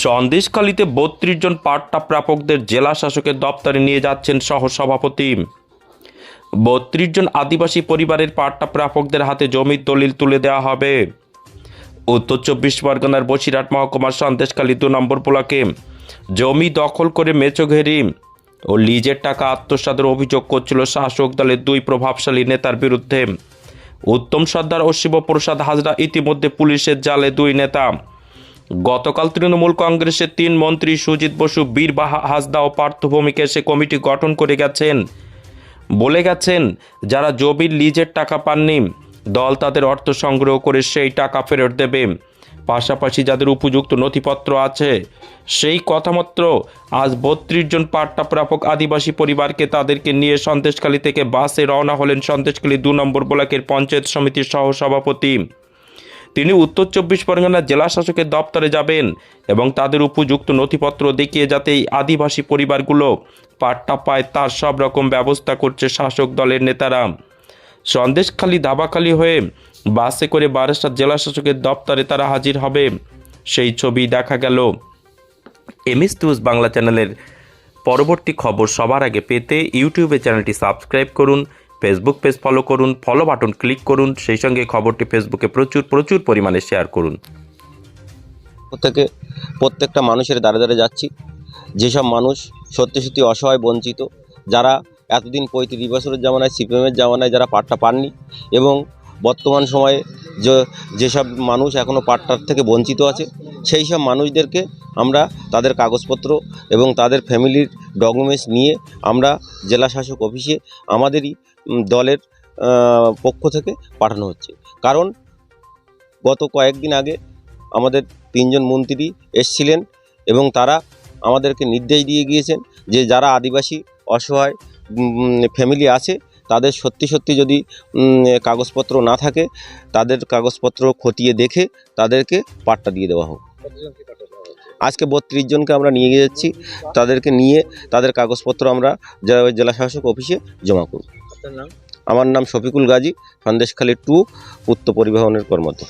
সন্দেশখালীতে বত্রিশ জন পাট্টা প্রাপকদের জেলা শাসকের দপ্তরে নিয়ে যাচ্ছেন সহসভাপতি। বত্রিশ জন আদিবাসী পরিবারের পাট্টা প্রাপকদের হাতে জমির দলিল তুলে দেওয়া হবে। উত্তর চব্বিশ পরগনার বসিরহাট মহকুমার সন্দেশখালী দু নম্বর ব্লকে জমি দখল করে মেচোঘেরি ও লিজের টাকা আত্মসাতের অভিযোগ করছিল শাসক দলের দুই প্রভাবশালী নেতার বিরুদ্ধে। উত্তম সর্দার ও শিবপ্রসাদ হাজরা ইতিমধ্যে পুলিশের জালে দুই নেতা। গতকাল তৃণমূল কংগ্রেসের তিন মন্ত্রী সুজিত বসু, বীর হাসদা ও পার্থভূমিকে সে কমিটি গঠন করে গেছেন। বলে গেছেন, যারা জমির লিজের টাকা পাননি, দল তাদের অর্থ সংগ্রহ করে সেই টাকা ফেরত দেবে। পাশাপাশি যাদের উপযুক্ত নথিপত্র আছে, সেই কথামাত্র আজ বত্রিশ জন পাট্টা প্রাপক আদিবাসী পরিবারকে তাদেরকে নিয়ে সন্দেশখালী থেকে বাসে রওনা হলেন সন্দেশখালী দু নম্বর ব্লকের পঞ্চায়েত সমিতির সহসভাপতি। তিনি উত্তর চব্বিশ পরগনা জেলা শাসকের দপ্তরে যাবেন এবং তাদের উপযুক্ত নথিপত্র দেখিয়ে যাতে এই আদিবাসী পরিবারগুলো পাট্টা পায় তার সব রকম ব্যবস্থা করছে শাসক দলের নেতারা। সন্দেশখালী দাবাখালি হয়ে বাসে করে বারাসাত জেলা শাসকের দপ্তরে তারা হাজির হবে। সেই ছবি দেখা গেল। এমএস নিউজ বাংলা চ্যানেলের পরবর্তী খবর সবার আগে পেতে ইউটিউবে চ্যানেলটি সাবস্ক্রাইব করুন। ফেসবুক পেজ ফলো করুন ফলো বাটন ক্লিক করুন, সেই সঙ্গে খবরটি ফেসবুকে প্রচুর প্রচুর পরিমাণে শেয়ার করুন। থেকে প্রত্যেকটা মানুষের দ্বারে দ্বারে যাচ্ছি। যেসব মানুষ সত্যি সত্যি অসহায়, বঞ্চিত, যারা এতদিন পঁয়ত্রিশ বছরের জামানায়, সিপিএমের জামানায় যারা পাট্টা পাননি এবং বর্তমান সময়ে যেসব মানুষ এখনও পাট্টার থেকে বঞ্চিত আছে সেই সব মানুষদেরকে আমরা তাদের কাগজপত্র এবং তাদের ফ্যামিলির ডকুমেন্টস নিয়ে আমরা জেলা শাসক অফিসে আমাদেরই দলের পক্ষ থেকে পাঠানো হচ্ছে। কারণ গত কয়েকদিন আগে আমাদের তিনজন মন্ত্রী এসছিলেন এবং তারা আমাদেরকে নির্দেশ দিয়ে গিয়েছেন যে যারা আদিবাসী, অসহায় ফ্যামিলি আছে, তাদের সত্যি সত্যি যদি কাগজপত্র না থাকে, তাদের কাগজপত্র খতিয়ে দেখে তাদেরকে পাট্টা দিয়ে দেওয়া হোক। আজকে বত্রিশ জনকে আমরা নিয়ে যাচ্ছি তাদেরকে নিয়ে তাদের কাগজপত্র আমরা জেলা- শাসক অফিসে জমা করব। আমার নাম শফিকুল গাজী সন্দেশখালী টু উত্তর পরিবহনের কর্মরত